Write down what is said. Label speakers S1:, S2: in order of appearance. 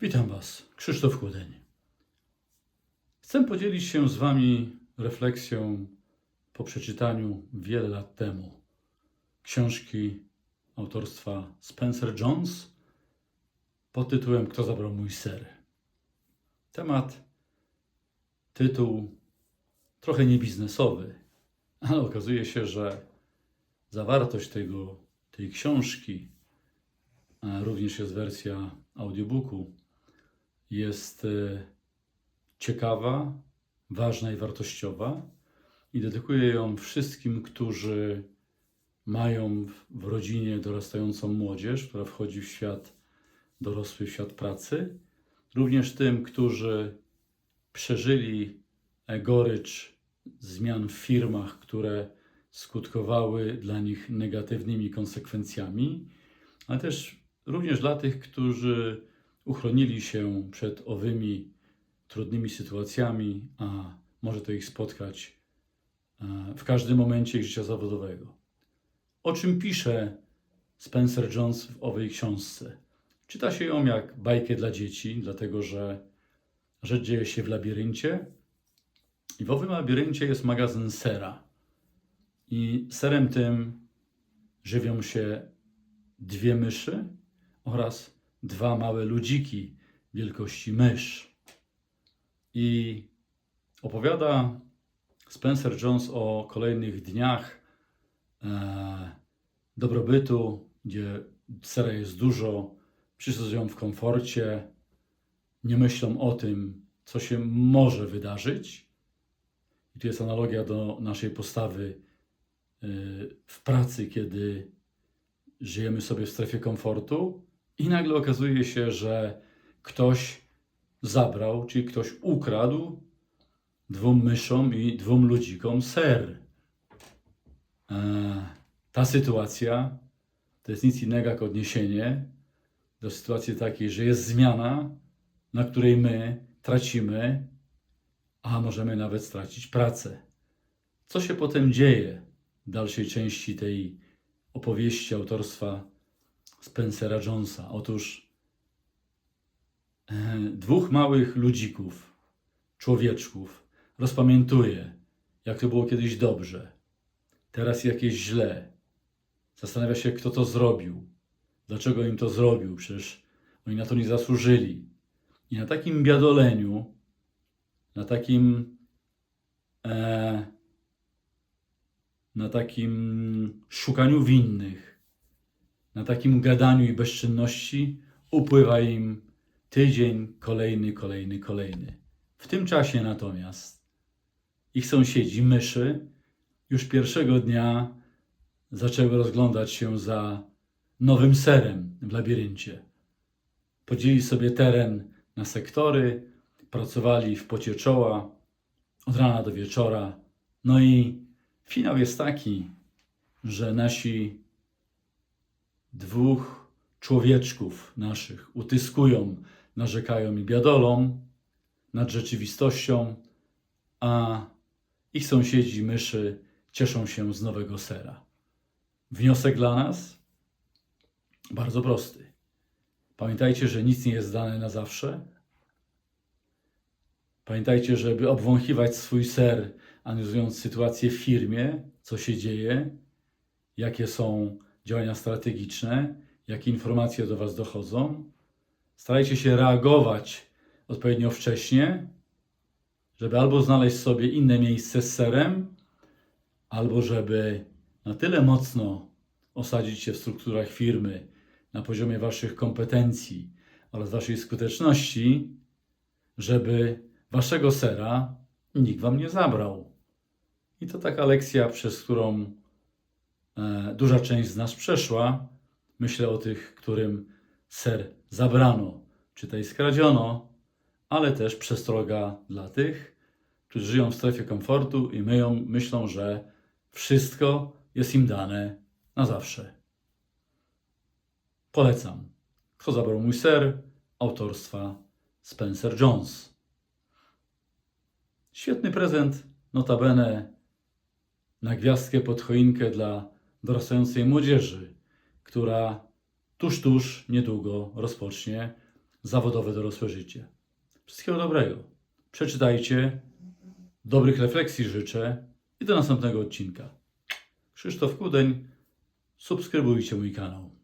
S1: Witam Was, Krzysztof Chłodeń. Chcę podzielić się z Wami refleksją po przeczytaniu wiele lat temu książki autorstwa Spencer Jones pod tytułem Kto zabrał mój ser? Temat, tytuł trochę niebiznesowy, ale okazuje się, że zawartość tego, tej książki, a również jest wersja audiobooku, jest e, ciekawa, ważna i wartościowa i dedykuję ją wszystkim, którzy mają w- w rodzinie dorastającą młodzież, która wchodzi w świat dorosły, w świat pracy, również tym, którzy przeżyli e, gorycz zmian w firmach, które skutkowały dla nich negatywnymi konsekwencjami, ale też również dla tych, którzy uchronili się przed owymi trudnymi sytuacjami, a może to ich spotkać e, w każdym momencie ich życia zawodowego. O czym pisze Spencer Jones w owej książce? Czyta się ją jak bajkę dla dzieci, dlatego że rzecz dzieje się w labiryncie i w owym labiryncie jest magazyn sera. I serem tym żywią się dwie myszy oraz dwa małe ludziki wielkości mysz. I opowiada Spencer Jones o kolejnych dniach e, dobrobytu, gdzie sera jest dużo, wszyscy w komforcie, nie myślą o tym, co się może wydarzyć. I tu jest analogia do naszej postawy e, w pracy, kiedy żyjemy sobie w strefie komfortu i nagle okazuje się, że ktoś zabrał, czyli ktoś ukradł dwóm myszom i dwóm ludzikom ser. E, ta sytuacja to jest nic innego jak odniesienie do sytuacji takiej, że jest zmiana, na której my tracimy, a możemy nawet stracić pracę. Co się potem dzieje w dalszej części tej opowieści autorstwa Spencera Jonesa? Otóż e, dwóch małych ludzików, człowieczków, rozpamiętuje, jak to było kiedyś dobrze, teraz jakieś źle. Zastanawia się, kto to zrobił, dlaczego im to zrobił, przecież oni na to nie zasłużyli. I na takim biadoleniu, na takim e, na takim szukaniu winnych, na takim gadaniu i bezczynności upływa im tydzień, kolejny, kolejny, kolejny. W tym czasie natomiast ich sąsiedzi, myszy, już pierwszego dnia zaczęły rozglądać się za nowym serem w labiryncie. Podzielili sobie teren na sektory, pracowali w pocie czoła od rana do wieczora. No i finał jest taki, że nasi dwóch człowieczków naszych utyskują, narzekają i biadolą nad rzeczywistością, a ich sąsiedzi myszy cieszą się z nowego sera. Wniosek dla nas? Bardzo prosty. Pamiętajcie, że nic nie jest dane na zawsze. Pamiętajcie, żeby obwąchiwać swój ser, analizując sytuację w firmie, co się dzieje, jakie są działania strategiczne, jakie informacje do Was dochodzą. Starajcie się reagować odpowiednio wcześnie, żeby albo znaleźć sobie inne miejsce z serem, albo żeby na tyle mocno osadzić się w strukturach firmy, na poziomie Waszych kompetencji oraz Waszej skuteczności, żeby Waszego sera nikt Wam nie zabrał. I to taka lekcja, przez którą duża część z nas przeszła. Myślę o tych, którym ser zabrano, czy tej skradziono, ale też przestroga dla tych, którzy żyją w strefie komfortu i myją, myślą, że wszystko jest im dane na zawsze. Polecam. Kto zabrał mój ser? Autorstwa Spencer Jones. Świetny prezent, notabene na gwiazdkę pod choinkę dla dorastającej młodzieży, która tuż, tuż, niedługo rozpocznie zawodowe dorosłe życie. Wszystkiego dobrego. Przeczytajcie, dobrych refleksji życzę i do następnego odcinka. Krzysztof Kudeń, subskrybujcie mój kanał.